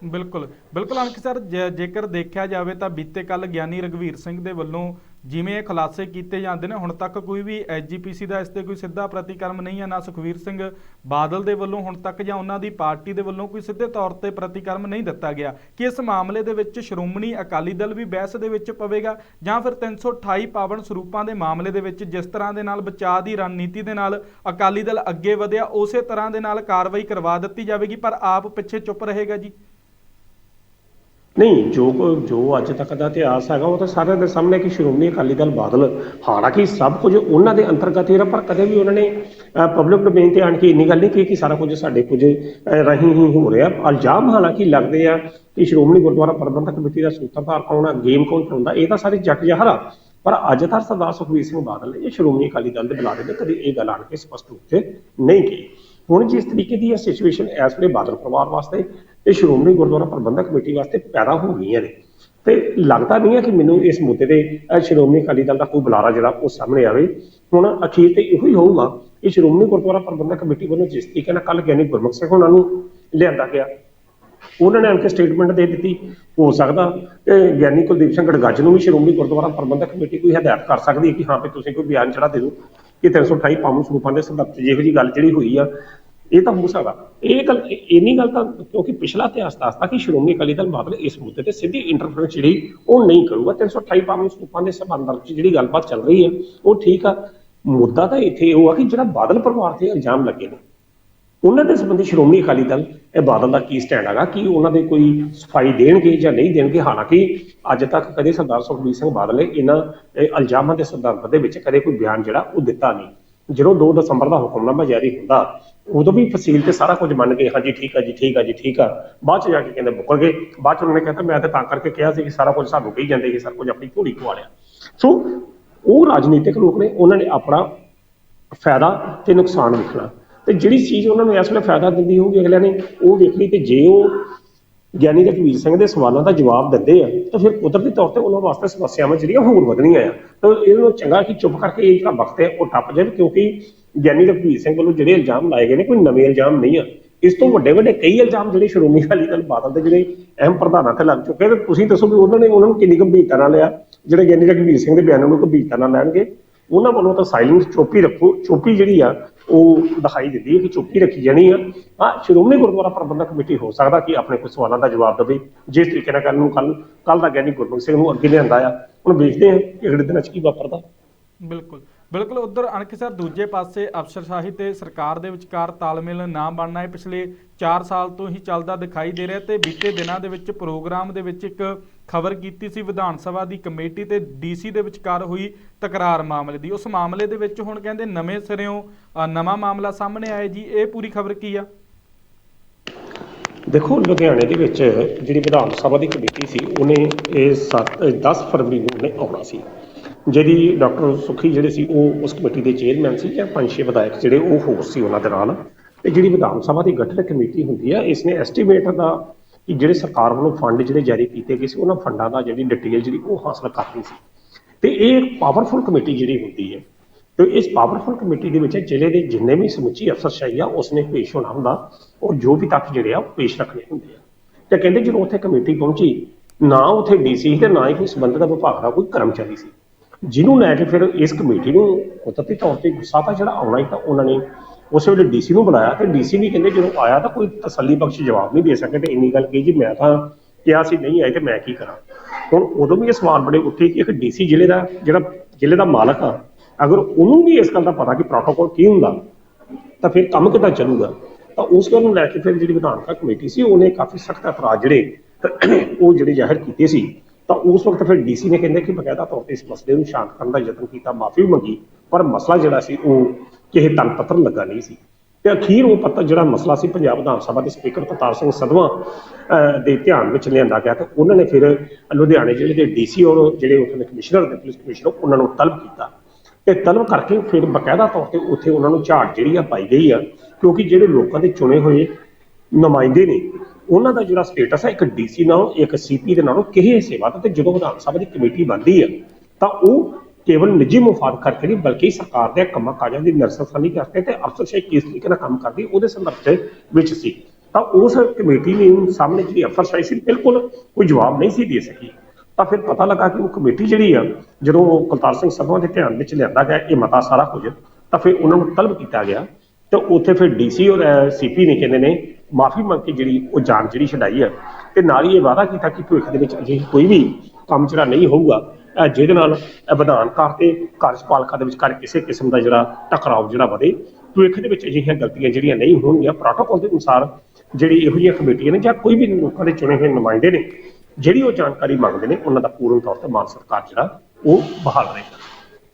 ਬਿਲਕੁਲ ਬਿਲਕੁਲ ਅੰਕ ਸਰ ਜੇਕਰ ਦੇਖਿਆ ਜਾਵੇ ਤਾਂ ਬੀਤੇ ਕੱਲ ਗਿਆਨੀ ਰਗਵੀਰ ਸਿੰਘ ਦੇ ਵੱਲੋਂ ਜਿਵੇਂ ਇਹ ਖੁਲਾਸੇ ਕੀਤੇ ਜਾਂਦੇ ਨੇ, ਹੁਣ ਤੱਕ ਕੋਈ ਵੀ ਐਸਜੀਪੀਸੀ ਦਾ ਇਸ ਤੇ ਕੋਈ ਸਿੱਧਾ ਪ੍ਰਤੀਕਰਮ ਨਹੀਂ ਹੈ, ਨਾ ਸੁਖਵੀਰ ਸਿੰਘ ਬਾਦਲ ਦੇ ਵੱਲੋਂ ਹੁਣ ਤੱਕ ਜਾਂ ਉਹਨਾਂ ਦੀ ਪਾਰਟੀ ਦੇ ਵੱਲੋਂ ਕੋਈ ਸਿੱਧੇ ਤੌਰ ਤੇ ਪ੍ਰਤੀਕਰਮ ਨਹੀਂ ਦਿੱਤਾ ਗਿਆ। ਕਿ ਇਸ ਮਾਮਲੇ ਦੇ ਵਿੱਚ ਸ਼੍ਰੋਮਣੀ ਅਕਾਲੀ ਦਲ ਵੀ ਬਹਿਸ ਦੇ ਵਿੱਚ ਪਵੇਗਾ ਜਾਂ ਫਿਰ 328 ਪਾਵਨ ਸਰੂਪਾਂ ਦੇ ਮਾਮਲੇ ਦੇ ਵਿੱਚ ਜਿਸ ਤਰ੍ਹਾਂ ਦੇ ਨਾਲ ਬਚਾਅ ਦੀ ਰਣਨੀਤੀ ਦੇ ਨਾਲ ਅਕਾਲੀ ਦਲ ਅੱਗੇ ਵਧਿਆ, ਉਸੇ ਤਰ੍ਹਾਂ ਦੇ ਨਾਲ ਕਾਰਵਾਈ ਕਰਵਾ ਦਿੱਤੀ ਜਾਵੇਗੀ, ਪਰ ਆਪ ਪਿੱਛੇ ਚੁੱਪ ਰਹੇਗਾ ਜੀ? ਨਹੀਂ ਜੋ ਕੋ ਜੋ ਅੱਜ ਤੱਕ ਦਾ ਇਤਿਹਾਸ ਹੈਗਾ ਉਹ ਤਾਂ ਸਾਰਿਆਂ ਦੇ ਸਾਹਮਣੇ ਕਿ ਸ਼੍ਰੋਮਣੀ ਅਕਾਲੀ ਦਲ ਬਾਦਲ ਹਾਲਾਂਕਿ ਸਭ ਕੁਝ ਉਹਨਾਂ ਦੇ ਅੰਤਰਗਤ ਹੀ ਰਿਹਾ ਪਰ ਕਦੇ ਵੀ ਉਹਨਾਂ ਨੇ ਪਬਲਿਕ ਡੋਮੇਨ ਤੇ ਆਣ ਕੇ ਇੰਨੀ ਗੱਲ ਨਹੀਂ ਕਹੀ ਕਿ ਸਾਰਾ ਕੁਝ ਸਾਡੇ ਕੁਝ ਅਹ, ਰਾਹੀਂ ਹੀ ਹੋ ਰਿਹਾ। ਇਲਜ਼ਾਮ ਹਾਲਾਂਕਿ ਲੱਗਦੇ ਆ ਕਿ ਸ਼੍ਰੋਮਣੀ ਗੁਰਦੁਆਰਾ ਪ੍ਰਬੰਧਕ ਕਮੇਟੀ ਦਾ ਸੂਤਰਧਾਰ ਕੌਣ ਆ ਗੇਮ ਕੌਣ ਚਲਾਉਂਦਾ ਇਹ ਤਾਂ ਸਾਰੇ ਜੱਟ ਜਹਰ। ਆ ਪਰ ਅੱਜ ਤੱਕ ਸਰਦਾਰ ਸੁਖਬੀਰ ਸਿੰਘ ਬਾਦਲ ਨੇ ਇਹ ਸ਼੍ਰੋਮਣੀ ਅਕਾਲੀ ਦਲ ਦੇ ਬੁਲਾਰੇ ਨੇ ਕਦੇ ਇਹ ਗੱਲ ਆਣ ਕੇ ਸਪਸ਼ਟ ਰੂਪ ਤੇ ਨਹੀਂ ਕਹੀ। ਹੁਣ ਜਿਸ ਤਰੀਕੇ ਦੀ ਇਹ ਸਿਚੁਏਸ਼ਨ ਇਸ ਵੇਲੇ ਬਾਦਲ ਪਰਿਵਾਰ ਵਾਸਤੇ ਤੇ ਸ਼੍ਰੋਮਣੀ ਗੁਰਦੁਆਰਾ ਪ੍ਰਬੰਧਕ ਕਮੇਟੀ ਵਾਸਤੇ ਪੈਦਾ ਹੋ ਗਈਆਂ ਨੇ। ਤੇ ਲੱਗਦਾ ਨਹੀਂ ਹੈ ਕਿ ਮੈਨੂੰ ਇਸ ਮੁੱਦੇ ਤੇ ਸ਼੍ਰੋਮਣੀ ਅਕਾਲੀ ਦਲ ਦਾ ਕੋਈ ਬੁਲਾਰਾ ਜਿਹੜਾ ਉਹ ਸਾਹਮਣੇ ਆਵੇ। ਹੁਣ ਅਖੀਰ ਤੇ ਇਹੋ ਹੀ ਹੋਊਗਾ ਕਿ ਸ਼੍ਰੋਮਣੀ ਗੁਰਦੁਆਰਾ ਪ੍ਰਬੰਧਕ ਕਮੇਟੀ ਵੱਲੋਂ ਜਿਸ ਤਰੀਕੇ ਨਾਲ ਕੱਲ ਗਿਆਨੀ ਗੁਰਮੁਖ ਸਿੰਘ ਉਹਨਾਂ ਨੂੰ ਲਿਆਂਦਾ ਗਿਆ, ਉਹਨਾਂ ਨੇ ਅੰਕੇ ਸਟੇਟਮੈਂਟ ਦੇ ਦਿੱਤੀ। ਹੋ ਸਕਦਾ ਗਿਆਨੀ ਕੁਲਦੀਪ ਸਿੰਘ ਗੜਗੱਜ ਨੂੰ ਵੀ ਸ਼੍ਰੋਮਣੀ ਗੁਰਦੁਆਰਾ ਪ੍ਰਬੰਧਕ ਕਮੇਟੀ ਕੋਈ ਹਦਾਇਤ ਕਰ ਸਕਦੀ ਹੈ ਕਿ ਹਾਂ ਵੀ ਤੁਸੀਂ ਕੋਈ ਬਿਆਨ ਚੜਾ ਦੇ ਦਿਓ। ਕਿ 328 ਪਾਵਨ ਸਰੂਪਾਂ ਦੇ ਸੰਦਰਭ 'ਚ ਜਿਹੋ ਜੀ ਗੱਲ ਜਿਹੜੀ ਹੋਈ ਆ, ਇਹ ਤਾਂ ਹੋ ਸਕਦਾ। ਇਹ ਗੱਲ, ਇਹ- ਇੰਨੀ ਗੱਲ ਤਾਂ ਕਿਉਂਕਿ ਪਿਛਲਾ ਇਤਿਹਾਸ ਦੱਸਦਾ ਕਿ ਸ਼੍ਰੋਮਣੀ ਅਕਾਲੀ ਦਲ ਬਾਦਲ ਇਸ ਮੁੱਦੇ ਤੇ ਸਿੱਧੀ ਇੰਟਰਫੇਰੈਂਸ ਜਿਹੜੀ, ਉਹ ਨਹੀਂ ਕਰੂਗਾ। 328 ਪਾਵਨ ਸਰੂਪਾਂ ਦੇ ਸੰਬੰਧ ਵਿੱਚ ਜਿਹੜੀ ਗੱਲਬਾਤ ਚੱਲ ਰਹੀ ਹੈ, ਉਹ ਠੀਕ ਆ। ਮੁੱਦਾ ਤਾਂ ਇੱਥੇ ਉਹ ਆ ਕਿ ਜਿਹੜਾ ਬਾਦਲ ਪਰਿਵਾਰ ਤੇ ਇਲਜ਼ਾਮ ਲੱਗੇ ਨੇ ਉਹਨਾਂ ਦੇ ਸੰਬੰਧੀ ਸ਼੍ਰੋਮਣੀ ਅਕਾਲੀ ਦਲ, ਇਹ ਬਾਦਲ ਦਾ ਕੀ ਸਟੈਂਡ ਹੈਗਾ? ਕਿ ਉਹਨਾਂ ਦੇ ਕੋਈ ਸਫ਼ਾਈ ਦੇਣਗੇ ਜਾਂ ਨਹੀਂ ਦੇਣਗੇ? ਹਾਲਾਂਕਿ ਅੱਜ ਤੱਕ ਕਦੇ ਸਰਦਾਰ ਸੁਖਬੀਰ ਸਿੰਘ ਬਾਦਲ ਨੇ ਇਹਨਾਂ ਇਲਜ਼ਾਮਾਂ ਦੇ ਸੰਦਰਭ ਦੇ ਵਿੱਚ ਕਦੇ ਕੋਈ ਬਿਆਨ ਜਿਹੜਾ ਉਹ ਦਿੱਤਾ ਨਹੀਂ। ਜਦੋਂ 2 ਦਸੰਬਰ ਦਾ ਹੁਕਮਨਾਮਾ ਜਾਰੀ ਹੁੰਦਾ, ਉਦੋਂ ਵੀ ਫਸੀਲ ਤੇ ਸਾਰਾ ਕੁਝ ਮੰਨ ਗਏ, ਹਾਂਜੀ ਠੀਕ ਆ ਜੀ, ਠੀਕ ਆ ਜੀ, ਠੀਕ ਆ। ਬਾਅਦ ਚ ਜਾ ਕੇ ਕਹਿੰਦੇ ਮੁੱਕਰ ਗਏ। ਬਾਅਦ ਚ ਉਹਨਾਂ ਨੇ ਕਹਿੰਦਾ ਮੈਂ ਤਾਂ ਤਾਂ ਕਰਕੇ ਕਿਹਾ ਸੀ ਕਿ ਸਾਰਾ ਕੁਝ ਸਾਨੂੰ ਕਹੀ ਜਾਂਦੇ ਕਿ ਸਾਰਾ ਕੁਝ ਆਪਣੀ ਝੋਲੀ ਖਵਾ ਲਿਆ। ਸੋ ਉਹ ਰਾਜਨੀਤਿਕ ਲੋਕ ਨੇ, ਉਹਨਾਂ ਨੇ ਆਪਣਾ ਫਾਇਦਾ ਤੇ ਨੁਕਸਾਨ ਵੇਖਣਾ। ਤੇ ਜਿਹੜੀ ਚੀਜ਼ ਉਹਨਾਂ ਨੂੰ ਇਸ ਵੇਲੇ ਫਾਇਦਾ ਦਿੰਦੀ ਹੋਊਗੀ ਅਗਲਿਆਂ ਨੇ, ਉਹ ਵੇਖ ਲਈ ਤੇ ਜੇ ਉਹ ਗਿਆਨੀ ਰਘਵੀਰ ਸਿੰਘ ਦੇ ਸਵਾਲਾਂ ਦਾ ਜਵਾਬ ਦਿੰਦੇ ਆ, ਤਾਂ ਫਿਰ ਕੁਦਰਤੀ ਤੌਰ ਤੇ ਉਹਨਾਂ ਵਾਸਤੇ ਸਮੱਸਿਆਵਾਂ ਜਿਹੜੀਆਂ ਹੋਰ ਵਧਣੀਆਂ ਆ। ਤਾਂ ਇਹਨਾਂ ਨੂੰ ਚੰਗਾ ਕਿ ਚੁੱਪ ਕਰਕੇ ਇਹ ਜਿਹੜਾ ਵਕਤ ਹੈ, ਉਹ ਟੱਪ ਜਾਵੇ, ਕਿਉਂਕਿ ਗਿਆਨੀ ਰਘਵੀਰ ਸਿੰਘ ਵੱਲੋਂ ਜਿਹੜੇ ਇਲਜ਼ਾਮ ਲਾਏ ਗਏ ਨੇ, ਕੋਈ ਨਵੇਂ ਇਲਜ਼ਾਮ ਨਹੀਂ ਆ। ਇਸ ਤੋਂ ਵੱਡੇ ਵੱਡੇ ਕਈ ਇਲਜ਼ਾਮ ਜਿਹੜੇ ਸ਼੍ਰੋਮਣੀ ਅਕਾਲੀ ਦਲ ਬਾਦਲ ਦੇ ਜਿਹੜੇ ਅਹਿਮ ਪ੍ਰਧਾਨਾਂ ਤੇ ਲੱਗ ਚੁੱਕੇ ਤੇ ਤੁਸੀਂ ਦੱਸੋ ਵੀ ਉਹਨਾਂ ਨੇ ਉਹਨਾਂ ਨੂੰ ਕਿੰਨੀ ਗੰਭੀਰਤਾ ਨਾਲ ਲਿਆ? ਜਿਹੜੇ ਗਿਆਨੀ ਰਘਵੀਰ ਸਿੰਘ ਦੇ ਬਿਆਨਾਂ ਨੂੰ ਗੰਭੀਰਤਾ ਨਾਲ ਲੈਣਗੇ। ਉਹਨਾਂ ਵੱਲੋਂ ਤਾਂ ਸਾਇਲੈਂਸ ਚੋਪੀ ਰੱਖੋ, ਚੋਪੀ ਜਿਹੜੀ ਆ ਉਹ ਦਿਖਾਈ ਦਿੰਦੀ ਹੈ ਕਿ ਚੁੱਪੀ ਰੱਖੀ ਜਾਣੀ ਆ। ਹਾਂ ਸ਼੍ਰੋਮਣੀ ਗੁਰਦੁਆਰਾ ਪ੍ਰਬੰਧਕ ਕਮੇਟੀ ਹੋ ਸਕਦਾ ਕਿ ਆਪਣੇ ਕੁਝ ਸਵਾਲਾਂ ਦਾ ਜਵਾਬ ਦੇਵੇ। ਜਿਸ ਤਰੀਕੇ ਨਾਲ ਕੱਲ ਨੂੰ ਕੱਲ ਕੱਲ ਦਾ ਗਿਆਨੀ ਗੁਰਮੁਖ ਸਿੰਘ ਨੂੰ ਅੱਗੇ ਲਿਆਂਦਾ ਆ। ਹੁਣ ਵੇਖਦੇ ਹਾਂ ਕਿ ਅਗਲੇ ਦਿਨਾਂ 'ਚ ਕੀ ਵਾਪਰਦਾ। ਬਿਲਕੁਲ। ਬਿਲਕੁਲ ਉਧਰ ਅਣਖ ਸਰ, ਦੂਜੇ ਪਾਸੇ ਅਫਸਰਸ਼ਾਹੀ ਤੇ ਸਰਕਾਰ ਦੇ ਵਿਚਕਾਰ ਤਾਲਮੇਲ ਨਾ ਬਣਨਾ ਹੈ ਪਿਛਲੇ 4 ਸਾਲ ਤੋਂ ਹੀ ਚੱਲਦਾ ਦਿਖਾਈ ਦੇ ਰਿਹਾ ਤੇ ਬੀਤੇ ਦਿਨਾਂ ਦੇ ਵਿੱਚ ਪ੍ਰੋਗਰਾਮ ਦੇ ਵਿੱਚ ਇੱਕ ਖਬਰ ਕੀਤੀ ਸੀ, ਵਿਧਾਨ ਸਭਾ ਦੀ ਕਮੇਟੀ ਤੇ ਡੀਸੀ ਦੇ ਵਿਚਕਾਰ ਹੋਈ ਤਕਰਾਰ ਮਾਮਲੇ ਦੀ। ਉਸ ਮਾਮਲੇ ਦੇ ਵਿੱਚ ਹੁਣ ਕਹਿੰਦੇ ਨਵੇਂ ਸਿਰਿਓਂ ਨਵਾਂ ਮਾਮਲਾ ਸਾਹਮਣੇ ਆਇਆ ਜੀ। ਇਹ ਪੂਰੀ ਖਬਰ ਕੀ ਆ? ਦੇਖੋ, ਲੁਧਿਆਣੇ ਦੇ ਵਿੱਚ ਜਿਹੜੀ ਵਿਧਾਨ ਸਭਾ ਦੀ ਕਮੇਟੀ ਸੀ, ਉਹਨੇ ਇਹ 7 10 ਫਰਵਰੀ ਨੂੰ ਉਹਨੇ ਆਉਣਾ ਸੀ। ਜਿਹੜੀ ਡਾਕਟਰ ਸੁਖੀ ਜਿਹੜੇ ਸੀ, ਉਹ ਉਸ ਕਮੇਟੀ ਦੇ ਚੇਅਰਮੈਨ ਸੀ ਜਾਂ ਪੰਜ ਛੇ ਵਿਧਾਇਕ ਜਿਹੜੇ ਉਹ ਹੋਰ ਸੀ ਉਹਨਾਂ ਦੇ ਨਾਲ। ਤੇ ਜਿਹੜੀ ਵਿਧਾਨ ਸਭਾ ਦੀ ਗਠਨ ਕਮੇਟੀ ਹੁੰਦੀ ਆ ਇਸ ਨੇ ਐਸਟੀਮੇਟ ਦਾ ਕਿ ਜਿਹੜੇ ਸਰਕਾਰ ਵੱਲੋਂ ਫੰਡ ਜਿਹੜੇ ਜਾਰੀ ਕੀਤੇ ਗਏ ਸੀ, ਉਹਨਾਂ ਫੰਡਾਂ ਦਾ ਜਿਹੜੀ ਡਿਟੇਲ ਜਿਹੜੀ ਉਹ ਹਾਸਲ ਕਰਨੀ ਸੀ। ਤੇ ਇਹ ਇੱਕ ਪਾਵਰਫੁਲ ਕਮੇਟੀ ਜਿਹੜੀ ਹੁੰਦੀ ਹੈ, ਤੇ ਇਸ ਪਾਵਰਫੁਲ ਕਮੇਟੀ ਦੇ ਵਿੱਚ ਜ਼ਿਲ੍ਹੇ ਦੇ ਜਿੰਨੇ ਵੀ ਸਮੁੱਚੀ ਅਫਸਰਸ਼ਾਹੀ ਆ, ਉਸਨੇ ਪੇਸ਼ ਹੋਣਾ ਹੁੰਦਾ, ਔਰ ਜੋ ਵੀ ਤੱਥ ਜਿਹੜੇ ਆ, ਉਹ ਪੇਸ਼ ਰੱਖਣੇ ਹੁੰਦੇ ਆ। ਤੇ ਕਹਿੰਦੇ ਜਦੋਂ ਉੱਥੇ ਕਮੇਟੀ ਪਹੁੰਚੀ, ਨਾ ਉੱਥੇ ਡੀਸੀ ਤੇ ਨਾ ਹੀ ਕੋਈ ਸੰਬੰਧਿਤ ਵਿਭਾਗ ਦਾ ਕੋਈ ਕਰਮਚਾਰੀ ਸੀ। ਜਿਹਨੂੰ ਲੈ ਕੇ ਫਿਰ ਇਸ ਕਮੇਟੀ ਨੂੰ ਕੁਦਰਤੀ ਤੌਰ ਤੇ ਗੁੱਸਾ ਤਾਂ ਜਿਹੜਾ ਆਉਣਾ ਹੀ ਤਾਂ ਉਹਨਾਂ ਨੇ ਉਸੇ ਵੇਲੇ ਡੀਸੀ ਨੂੰ ਬੁਲਾਇਆ ਤੇ ਡੀਸੀ ਵੀ ਕਹਿੰਦੇ ਜਦੋਂ ਆਇਆ ਤਾਂ ਕੋਈ ਤਸੱਲੀ ਬਖਸ਼ ਜਵਾਬ ਨਹੀਂ ਦੇ ਸਕੇ ਤੇ ਇੰਨੀ ਗੱਲ ਕਹੀ ਜੀ ਮੈਂ ਤਾਂ ਕਿਹਾ ਸੀ ਨਹੀਂ ਆਏ ਤੇ ਮੈਂ ਕੀ ਕਰਾਂ। ਹੁਣ ਉਦੋਂ ਵੀ ਇਹ ਸਵਾਲ ਬੜੇ ਉੱਠੇ ਕਿ ਇੱਕ ਡੀਸੀ ਜ਼ਿਲ੍ਹੇ ਦਾ ਜਿਹੜਾ ਜ਼ਿਲ੍ਹੇ ਦਾ ਮਾਲਕ ਆ, ਅਗਰ ਉਹਨੂੰ ਵੀ ਇਸ ਗੱਲ ਦਾ ਪਤਾ ਕਿ ਪ੍ਰੋਟੋਕੋਲ ਕੀ ਹੁੰਦਾ, ਤਾਂ ਫਿਰ ਕੰਮ ਕਿੱਦਾਂ ਚੱਲੂਗਾ? ਤਾਂ ਉਸ ਗੱਲ ਨੂੰ ਲੈ ਕੇ ਫਿਰ ਜਿਹੜੀ ਵਿਧਾਨਸਭਾ ਕਮੇਟੀ ਸੀ, ਉਹਨੇ ਕਾਫੀ ਸਖਤ ਅਪਰਾਧ ਜਿਹੜੇ ਉਹ ਜਿਹੜੇ ਜ਼ਾਹਿਰ ਕੀਤੇ ਸੀ। ਤਾਂ ਉਸ ਵਕਤ ਫਿਰ ਡੀਸੀ ਨੇ ਕਹਿੰਦੇ ਕਿ ਬਕਾਇਦਾ ਤੌਰ ਤੇ ਇਸ ਮਸਲੇ ਨੂੰ ਸ਼ਾਂਤ ਕਰਨ ਦਾ ਯਤਨ ਕੀਤਾ, ਮਾਫੀ ਮੰਗੀ, ਪਰ ਮਸਲਾ ਜਿਹੜਾ ਸੀ ਉਹ ਕਿਸੇ ਤਨ ਪੱਤਰ ਲੱਗਾ ਨਹੀਂ ਸੀ। ਤੇ ਅਖੀਰ ਉਹ ਪੱਤਰ ਜਿਹੜਾ ਮਸਲਾ ਸੀ ਪੰਜਾਬ ਵਿਧਾਨ ਸਭਾ ਦੇ ਸਪੀਕਰ ਪ੍ਰਤਾਪ ਸਿੰਘ ਸਦਵਾ ਦੇ ਧਿਆਨ ਵਿੱਚ ਲਿਆਂਦਾ ਗਿਆ ਤੇ ਉਹਨਾਂ ਨੇ ਫਿਰ ਲੁਧਿਆਣੇ ਜ਼ਿਲ੍ਹੇ ਦੇ ਡੀਸੀ ਔਰ ਜਿਹੜੇ ਉੱਥੇ ਦੇ ਕਮਿਸ਼ਨਰ ਦੇ ਪੁਲਿਸ ਕਮਿਸ਼ਨਰ, ਉਹਨਾਂ ਨੂੰ ਤਲਬ ਕੀਤਾ। ਤੇ ਤਲਬ ਕਰਕੇ ਫਿਰ ਬਕਾਇਦਾ ਤੌਰ ਤੇ ਉੱਥੇ ਉਹਨਾਂ ਨੂੰ ਝਾੜ ਜਿਹੜੀ ਆ ਪਾਈ ਗਈ ਆ, ਕਿਉਂਕਿ ਜਿਹੜੇ ਲੋਕਾਂ ਦੇ ਚੁਣੇ ਹੋਏ ਨੁਮਾਇੰਦੇ ਨੇ। ਉਹਨਾਂ ਦਾ ਜਿਹੜਾ ਸਟੇਟਸ ਹੈ ਇੱਕ ਡੀਸੀ ਨਾਲੋਂ, ਇੱਕ ਸੀਪੀ ਦੇ ਨਾਲੋਂ ਕਿਸੇ ਹਿੱਸੇ ਤੇ ਜਦੋਂ ਵਿਧਾਨ ਸਭਾ ਦੀ ਕਮੇਟੀ ਬਣਦੀ ਆ, ਤਾਂ ਉਹ ਕੇਵਲ ਨਿੱਜੀ ਮੁਫਾਦ ਕਰਕੇ ਨਹੀਂ, ਬਲਕਿ ਸਰਕਾਰ ਦੇ ਕੰਮਾਂ ਕਾਜਾਂ ਦੀ ਨਰਸਸਾਨੀ ਕਰਕੇ ਤੇ ਅਫਸਰਸ਼ਾਹੀ ਕਿਸ ਤਰੀਕੇ ਨਾਲ ਕੰਮ ਕਰਦੀ, ਉਹਦੇ ਸੰਦਰਭ ਵਿੱਚ ਸੀ। ਤਾਂ ਉਸ ਕਮੇਟੀ ਨੇ ਸਾਹਮਣੇ ਜਿਹੜੀ ਅਫਸਰਸ਼ਾਹੀ ਸੀ, ਬਿਲਕੁਲ ਕੋਈ ਜਵਾਬ ਨਹੀਂ ਸੀ ਦੇ ਸਕੀ। ਤਾਂ ਫਿਰ ਪਤਾ ਲੱਗਾ ਕਿ ਉਹ ਕਮੇਟੀ ਜਿਹੜੀ ਆ, ਜਦੋਂ ਕੁਲਤਾਰ ਸਿੰਘ ਸਭਾ ਦੇ ਧਿਆਨ ਵਿੱਚ ਲਿਆਂਦਾ ਗਿਆ, ਇਹ ਮਤਾ ਸਾਰਾ ਕੁਝ, ਤਾਂ ਫਿਰ ਉਹਨਾਂ ਨੂੰ ਤਲਬ ਕੀਤਾ ਗਿਆ। ਤੇ ਉੱਥੇ ਫਿਰ ਡੀਸੀ ਔਰ ਸੀਪੀ ਨੇ ਕਹਿੰਦੇ ਨੇ ਮਾਫੀ ਮੰਗ ਕੇ ਜਿਹੜੀ ਉਹ ਜਾਨ ਜਿਹੜੀ ਛਡਾਈ ਹੈ ਤੇ ਨਾਲ ਹੀ ਇਹ ਵਾਅਦਾ ਕੀਤਾ ਕਿ ਭਵਿੱਖ ਦੇ ਵਿੱਚ ਅਜਿਹੀ ਕੋਈ ਵੀ ਕੰਮ ਜਿਹੜਾ ਨਹੀਂ ਹੋਊਗਾ ਜਿਹਦੇ ਨਾਲ ਇਹ ਵਿਧਾਨ ਕਾਰ ਤੇ ਕਾਰਜਪਾਲਿਕਾ ਦੇ ਵਿਚਕਾਰ ਕਿਸੇ ਕਿਸਮ ਦਾ ਜਿਹੜਾ ਟਕਰਾਅ ਜਿਹੜਾ ਵਧੇ, ਭਵਿੱਖ ਦੇ ਵਿੱਚ ਅਜਿਹੀਆਂ ਗਲਤੀਆਂ ਜਿਹੜੀਆਂ ਨਹੀਂ ਹੋਣਗੀਆਂ ਪ੍ਰੋਟੋਕਾਲ ਦੇ ਅਨੁਸਾਰ ਜਿਹੜੀ ਇਹੋ ਜਿਹੀਆਂ ਕਮੇਟੀਆਂ ਨੇ ਜਾਂ ਕੋਈ ਵੀ ਲੋਕਾਂ ਦੇ ਚੁਣੇ ਹੋਏ ਨੁਮਾਇੰਦੇ ਨੇ, ਜਿਹੜੀ ਉਹ ਜਾਣਕਾਰੀ ਮੰਗਦੇ ਨੇ, ਉਹਨਾਂ ਦਾ ਪੂਰਨ ਤੌਰ ਤੇ ਮਾਨ ਸਰਕਾਰ ਜਿਹੜਾ ਉਹ ਬਹਾਲ ਰਹੇਗਾ।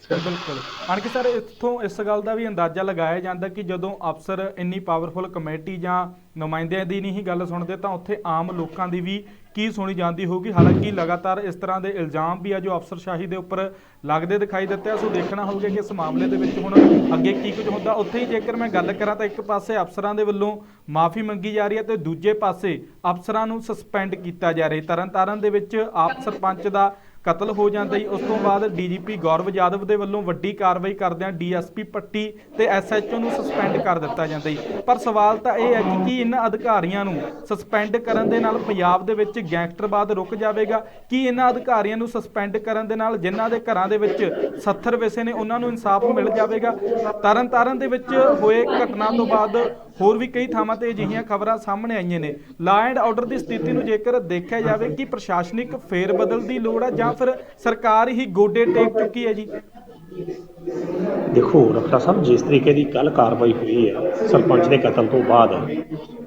ਬਿਲਕੁਲ ਅਣਖ ਸਰ, ਇੱਥੋਂ ਇਸ ਗੱਲ ਦਾ ਵੀ ਅੰਦਾਜ਼ਾ ਲਗਾਇਆ ਜਾਂਦਾ ਕਿ ਜਦੋਂ ਅਫਸਰ ਇੰਨੀ ਪਾਵਰਫੁਲ ਕਮੇਟੀ ਜਾਂ ਨੁਮਾਇੰਦਿਆਂ ਦੀ ਨਹੀਂ ਗੱਲ ਸੁਣਦੇ ਤਾਂ ਉੱਥੇ ਆਮ ਲੋਕਾਂ ਦੀ ਵੀ ਕੀ ਸੁਣੀ ਜਾਂਦੀ ਹੋਊਗੀ? ਹਾਲਾਂਕਿ ਲਗਾਤਾਰ ਇਸ ਤਰ੍ਹਾਂ ਦੇ ਇਲਜ਼ਾਮ ਵੀ ਆ ਜੋ ਅਫਸਰਸ਼ਾਹੀ ਦੇ ਉੱਪਰ ਲੱਗਦੇ ਦਿਖਾਈ ਦਿੱਤੇ ਆ। ਸੋ ਦੇਖਣਾ ਹੋਊਗਾ ਕਿ ਇਸ ਮਾਮਲੇ ਦੇ ਵਿੱਚ ਹੁਣ ਅੱਗੇ ਕੀ ਕੁਝ ਹੁੰਦਾ। ਉੱਥੇ ਹੀ ਜੇਕਰ ਮੈਂ ਗੱਲ ਕਰਾਂ ਤਾਂ ਇੱਕ ਪਾਸੇ ਅਫਸਰਾਂ ਦੇ ਵੱਲੋਂ ਮਾਫੀ ਮੰਗੀ ਜਾ ਰਹੀ ਹੈ ਤੇ ਦੂਜੇ ਪਾਸੇ ਅਫਸਰਾਂ ਨੂੰ ਸਸਪੈਂਡ ਕੀਤਾ ਜਾ ਰਿਹਾ ਤਰਨਤਾਰਨ ਦੇ ਵਿੱਚ ਆਪ ਸਰਪੰਚ ਦਾ ਕਤਲ ਹੋ ਜਾਂਦਾ ਜੀ। ਉਸ ਤੋਂ ਬਾਅਦ ਡੀਜੀਪੀ ਗੌਰਵ ਯਾਦਵ ਦੇ ਵੱਲੋਂ ਵੱਡੀ ਕਾਰਵਾਈ ਕਰਦਿਆਂ ਡੀਐਸਪੀ ਪੱਟੀ ਤੇ ਐਸਐਚਓ ਨੂੰ ਸਸਪੈਂਡ ਕਰ ਦਿੱਤਾ ਜਾਂਦਾ ਜੀ। ਪਰ ਸਵਾਲ ਤਾਂ ਇਹ ਹੈ ਕਿ ਕੀ ਇਹਨਾਂ ਅਧਿਕਾਰੀਆਂ ਨੂੰ ਸਸਪੈਂਡ ਕਰਨ ਦੇ ਨਾਲ ਪੰਜਾਬ ਦੇ ਵਿੱਚ ਗੈਂਗਸਟਰਵਾਦ ਰੁਕ ਜਾਵੇਗਾ? ਕੀ ਇਹਨਾਂ ਅਧਿਕਾਰੀਆਂ ਨੂੰ ਸਸਪੈਂਡ ਕਰਨ ਦੇ ਨਾਲ ਜਿਨ੍ਹਾਂ ਦੇ ਘਰਾਂ ਦੇ ਵਿੱਚ 70 ਵਿਸੇ ਨੇ, ਉਹਨਾਂ ਨੂੰ ਇਨਸਾਫ ਮਿਲ ਜਾਵੇਗਾ? ਤਰਨਤਾਰਨ ਦੇ ਵਿੱਚ ਹੋਏ ਘਟਨਾ ਤੋਂ ਬਾਅਦ ਹੋਰ ਵੀ ਕਈ ਥਾਵਾਂ ਤੇ ਅਜਿਹੀਆਂ ਖਬਰਾਂ ਸਾਹਮਣੇ ਆਈਆਂ ਨੇ। ਲਾ ਐਂਡ ਆਰਡਰ ਦੀ ਸਥਿਤੀ ਨੂੰ ਜੇਕਰ ਦੇਖਿਆ ਜਾਵੇ ਕਿ ਪ੍ਰਸ਼ਾਸਨਿਕ ਫੇਰ ਬਦਲ ਦੀ ਲੋੜ ਹੈ ਜਾਂ ਫਿਰ ਸਰਕਾਰ ਹੀ ਗੋਡੇ ਟੇਕ ਚੁੱਕੀ ਹੈ ਜੀ। ਦੇਖੋ ਡਾਕਟਰ ਸਾਹਿਬ, ਜਿਸ ਤਰੀਕੇ ਦੀ ਕੱਲ ਕਾਰਵਾਈ ਹੋਈ ਹੈ, ਸਰਪੰਚ ਦੇ ਕਤਲ ਤੋਂ ਬਾਅਦ,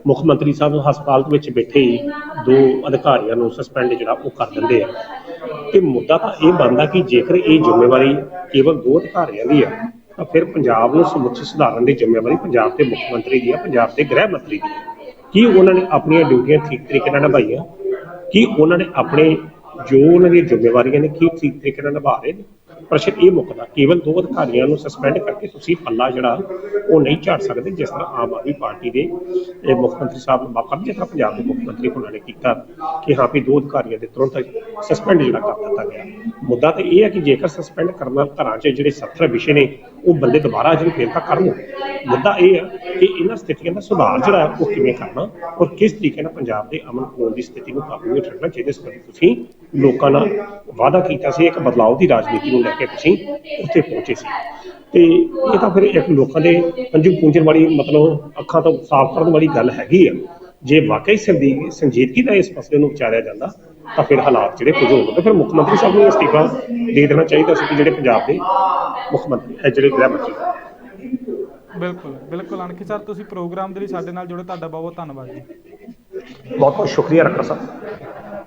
ਮੁੱਖ ਮੰਤਰੀ ਸਾਹਿਬ ਹਸਪਤਾਲ ਵਿੱਚ ਬੈਠੇ ਹੀ ਦੋ ਅਧਿਕਾਰੀਆਂ ਨੂੰ ਸਸਪੈਂਡ ਜਿਹੜਾ ਉਹ ਕਰ ਦਿੰਦੇ ਆ। ਤੇ ਮੁੱਦਾ ਤਾਂ ਇਹ ਬਣਦਾ ਕਿ ਜੇਕਰ ਇਹ ਜ਼ਿੰਮੇਵਾਰੀ ਕੇਵਲ ਦੋ ਅਧਿਕਾਰੀਆਂ ਦੀ ਆ ਤਾਂ ਫਿਰ ਪੰਜਾਬ ਨੂੰ ਸਮੁੱਚੇ ਸੁਧਾਰਨ ਦੀ ਜ਼ਿੰਮੇਵਾਰੀ ਪੰਜਾਬ ਦੇ ਮੁੱਖ ਮੰਤਰੀ ਦੀ ਹੈ ਪੰਜਾਬ ਦੇ ਗ੍ਰਹਿ ਮੰਤਰੀ ਦੀ ਹੈ ਕੀ ਉਹਨਾਂ ਨੇ ਆਪਣੀਆਂ ਡਿਊਟੀਆਂ ਠੀਕ ਤਰੀਕੇ ਨਾਲ ਨਿਭਾਈਆਂ? ਕੀ ਉਹਨਾਂ ਨੇ ਆਪਣੇ ਜੋ ਉਹਨਾਂ ਦੀਆਂ ਜ਼ਿੰਮੇਵਾਰੀਆਂ ਨੇ, ਕੀ ਠੀਕ ਤਰੀਕੇ ਨਾਲ ਨਿਭਾ ਰਹੇ ਨੇ? ਪ੍ਰਸ਼ਨ ਇਹ ਮੁੱਕਦਾ, ਕੇਵਲ ਦੋ ਅਧਿਕਾਰੀਆਂ ਨੂੰ ਸਸਪੈਂਡ ਕਰਕੇ ਤੁਸੀਂ ਪੱਲਾ ਜਿਹੜਾ, ਉਹ ਨਹੀਂ ਝਾੜ ਸਕਦੇ ਜਿਸ ਤਰ੍ਹਾਂ ਆਮ ਆਦਮੀ ਪਾਰਟੀ ਦੇ ਮੁੱਖ ਮੰਤਰੀ ਸਾਹਿਬ ਨੂੰ ਮੌਕਾ ਜਿਸ ਤਰ੍ਹਾਂ ਪੰਜਾਬ ਦੇ ਮੁੱਖ ਮੰਤਰੀ ਉਹਨਾਂ ਨੇ ਕੀਤਾ ਕਿ ਹਾਂ ਵੀ ਦੋ ਅਧਿਕਾਰੀਆਂ ਦੇ ਤੁਰੰਤ ਸਸਪੈਂਡ ਜਿਹੜਾ ਕਰ ਦਿੱਤਾ ਗਿਆ। ਮੁੱਦਾ ਤਾਂ ਇਹ ਹੈ ਕਿ ਜੇਕਰ ਸਸਪੈਂਡ ਕਰਨਾ ਘਰਾਂ 'ਚ ਜਿਹੜੇ 70 ਵਿਸ਼ੇ ਨੇ, ਉਹ ਬੰਦੇ ਦੁਬਾਰਾ ਜਿਹੜੇ ਫੇਰ ਤਾਂ ਕਰਨ। ਮੁੱਦਾ ਇਹ ਹੈ ਕਿ ਇਹਨਾਂ ਸਥਿਤੀਆਂ ਦਾ ਸੁਧਾਰ ਜਿਹੜਾ ਉਹ ਕਿਵੇਂ ਕਰਨਾ ਔਰ ਕਿਸ ਤਰੀਕੇ ਨਾਲ ਪੰਜਾਬ ਦੇ ਅਮਨ ਕਾਨੂੰਨ ਦੀ ਸਥਿਤੀ ਨੂੰ ਕਾਬੂ ਵਿੱਚ ਰੱਖਣਾ ਜਿਹਦੇ ਸੰਬੰਧੀ ਤੁਸੀਂ ਲੋਕਾਂ ਨਾਲ ਵਾਅਦਾ ਕੀਤਾ ਸੀ ਇੱਕ ਬਦਲਾਅ ਦੀ ਰਾਜਨੀਤੀ ਨੂੰ ਲੈ ਕੇ ਤੁਸੀਂ ਉੱਥੇ ਪਹੁੰਚੇ ਸੀ। ਤੇ ਇਹ ਤਾਂ ਫਿਰ ਇੱਕ ਲੋਕਾਂ ਦੇ ਅੰਜੂ ਪੂੰਝਣ ਵਾਲੀ ਮਤਲਬ ਅੱਖਾਂ ਤੋਂ ਸਾਫ਼ ਕਰਨ ਵਾਲੀ ਗੱਲ ਹੈਗੀ ਆ। ਜੇ ਵਾਕਈ ਸੰਦੀ ਸੰਜੀਦਗੀ ਦਾ ਇਸ ਮਸਲੇ ਨੂੰ ਵਿਚਾਰਿਆ ਜਾਂਦਾ ਤਾਂ ਫਿਰ ਹਾਲਾਤ ਜਿਹੜੇ ਕੁਝ ਹੋਣਗੇ। ਫਿਰ ਮੁੱਖ ਮੰਤਰੀ ਸਾਹਿਬ ਨੂੰ ਅਸਤੀਫਾ ਦੇ ਦੇਣਾ ਚਾਹੀਦਾ ਸੀ ਕਿ ਜਿਹੜੇ ਪੰਜਾਬ ਦੇ ਮੁੱਖ ਮੰਤਰੀ ਹੈ ਜਿਹੜੇ ਗ੍ਰਹਿ ਮੰਤਰੀ ਬਿਲਕੁਲ ਬਿਲਕੁਲ ਅਣਖੀ ਸਰ ਤੁਸੀਂ ਪ੍ਰੋਗਰਾਮ ਦੇ ਲਈ ਸਾਡੇ ਨਾਲ ਜੁੜੇ ਤੁਹਾਡਾ ਬਹੁਤ ਬਹੁਤ ਧੰਨਵਾਦ ਜੀ। ਬਹੁਤ ਬਹੁਤ ਸ਼ੁਕਰੀਆ ਰੱਖਾ ਸਾਹਿਬ